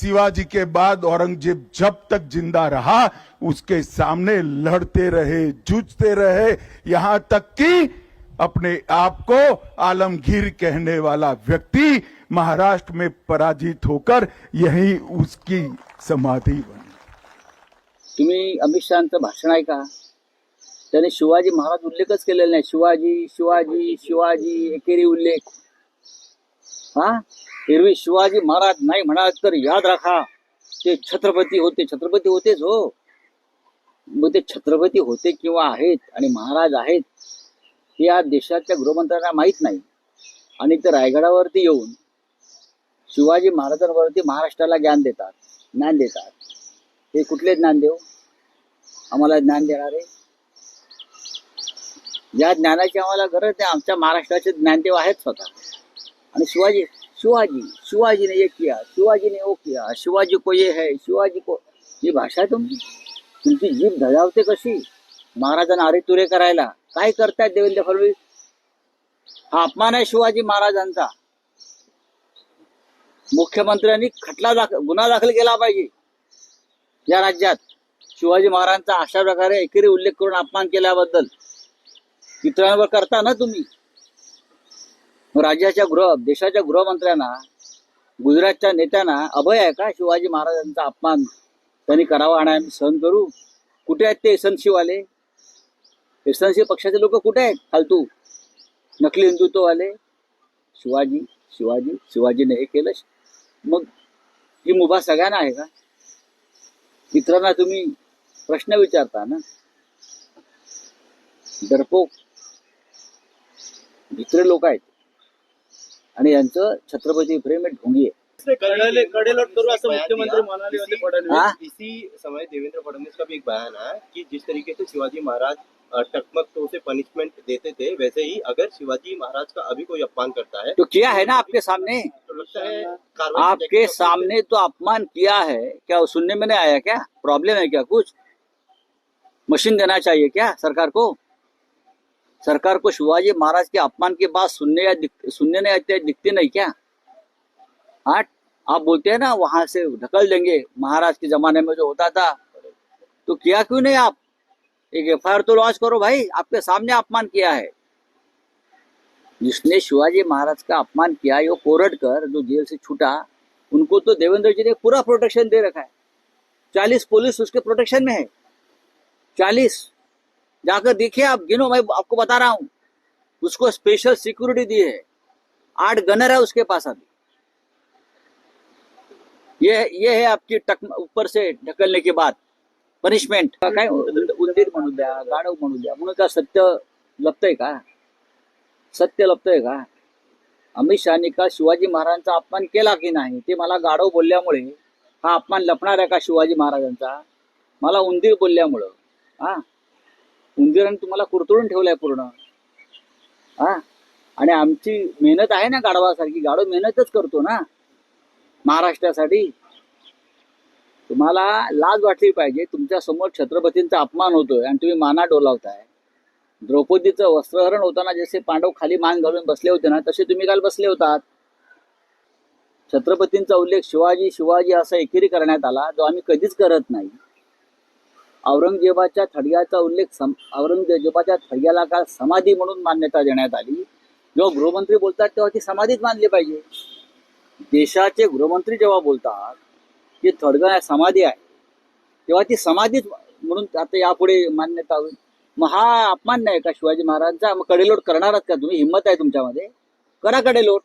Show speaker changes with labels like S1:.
S1: शिवाजी के बाद औरंगज़ेब जब तक ज़िंदा रहा, उसके सामने लड़ते रहे, जूझते रहे, यहाँ तक कि अपने आप को आलमगीर कहने वाला व्यक्ति महाराष्ट्र में पराजित होकर यही उसकी समाधि बनी।
S2: तुम्ही अमित शहाचं भाषण ऐका. त्याने शिवाजी महाराज उल्लेखच केलेला नाही. शिवाजी शिवाजी शिवाजी, एकेरी उल्लेख. हा? एरवी शिवाजी महाराज नाही म्हणाल तर याद राखा ते छत्रपती होते. छत्रपती होतेच हो. मग ते छत्रपती होते किंवा आहेत आणि महाराज आहेत हे या देशाच्या गृहमंत्र्यांना माहीत नाही. आणि ते रायगडावरती येऊन शिवाजी महाराजांवरती महाराष्ट्राला ज्ञान देतात. ज्ञान देतात. हे कुठले ज्ञानदेव? आम्हाला ज्ञान देणारे? या ज्ञानाची आम्हाला गरज नाही. आमच्या महाराष्ट्राचे ज्ञानदेव आहेत स्वतः. आणि शिवाजी शिवाजी शिवाजी ने ये किया शिवाजी ने वो किया शिवाजी को ये है शिवाजी को ही भाषा तुमची. तुमची जीभ धजावते कशी? महाराजांना अरे तुरे करायला. काय करतायत देवेंद्र फडणवीस? हा अपमान आहे शिवाजी महाराजांचा. मुख्यमंत्र्यांनी खटला दाखल गुन्हा दाखल केला पाहिजे. या राज्यात शिवाजी महाराजांचा अशा प्रकारे एकेरी उल्लेख करून अपमान केल्याबद्दल. इतरांवर करता ना तुम्ही? राज्याच्या गृह देशाच्या गृहमंत्र्यांना गुजरातच्या नेत्यांना अभय आहे का? शिवाजी महाराजांचा अपमान त्यांनी करावा आणि आम्ही सहन करू. कुठे आहेत ते एसनशिवाले एसनशी पक्षाचे लोक कुठे आहेत? फालतू. नकली हिंदुत्ववाले. शिवाजी शिवाजी शिवाजीने हे केलं. मग ही मुभा सगळ्यांना आहे का? मित्रांना तुम्ही प्रश्न विचारता ना? डरपोक भित्रे लोक आहेत. आणि यांचं छत्रपती प्रेम हे ढोंगी. आहे
S3: कड़े कड़े करू असं मुख्यमंत्री म्हणाले होते
S2: हाँ?
S3: इसी समय देवेंद्र फडणवीस का भी एक बयान है कि जिस तरीके से शिवाजी महाराज टकमक तो उसे पनिशमेंट देते थे वैसे ही अगर शिवाजी महाराज का अभी कोई अपमान करता है
S2: तो किया है ना आपके सामने?
S3: तो लगता है
S2: आपके सामने तो अपमान किया है। क्या सुनने में नहीं आया क्या? प्रॉब्लम है क्या कुछ? मशीन देना चाहिए क्या सरकार को? सरकार को शिवाजी महाराज के अपमान की बात सुनने या सुनने नहीं आते, दिखते नहीं क्या? हाँ आप बोलते हैं ना, वहाँ से ढकल देंगे। महाराज के जमाने में जो होता था तो किया क्यों नहीं आप? एक एफ़ तो लॉन्च करो भाई, आपके सामने अपमान किया है। जिसने शिवाजी महाराज का अपमान किया, यो कोरट कर, जो जेल से छूटा, उनको तो देवेंद्र जी ने पूरा प्रोटेक्शन दे रखा है। चालीस पुलिस उसके प्रोटेक्शन में है। चालीस। जाकर देखिए आप गिनो मैं आपको बता रहा हूं। उसको स्पेशल सिक्योरिटी दी है। आठ गनर है उसके पास अभी। ये ये है आपकी टक ऊपर से ढकलने के बाद। पनिशमेंट काय उंद- उंदीर म्हणू द्या गाढव म्हणू द्या म्हणून का सत्य लपतंय का सत्य लपतंय का अमित शहानी का शिवाजी महाराजांचा अपमान केला की नाही? ते मला गाढव बोलल्यामुळे हा अपमान लपणार आहे का शिवाजी महाराजांचा? मला उंदीर बोलल्यामुळं हा? उंदीराने तुम्हाला कुरतडून ठेवलाय पूर्ण. हा? आणि आमची मेहनत आहे ना गाढवासारखी गाढव मेहनतच करतो ना. महाराष्ट्रासाठी. तुम्हाला लाज वाटली पाहिजे तुमच्यासमोर छत्रपतींचा अपमान होतोय आणि तुम्ही माना डोलावताय. द्रौपदीचं वस्त्रहरण होताना जसे पांडव खाली मान घालून बसले होते ना तसे तुम्ही काल बसले होतात. छत्रपतींचा उल्लेख शिवाजी शिवाजी असा एकेरी करण्यात आला जो आम्ही कधीच करत नाही. औरंगजेबाच्या थडग्याचा उल्लेख सम औरंगजेबाच्या थडग्याला का समाधी म्हणून मान्यता देण्यात आली. जेव्हा गृहमंत्री बोलतात तेव्हा ती समाधीच मानली पाहिजे. देशाचे गृहमंत्री जेव्हा बोलतात की थडगा समाधी आहे तेव्हा ती समाधीच म्हणून आता यापुढे मान्यता होईल. मग हा अपमान नाही का शिवाजी महाराजांचा? मग कडेलोट करणारच का? तुम्ही हिंमत आहे तुमच्यामध्ये? करा कडेलोट.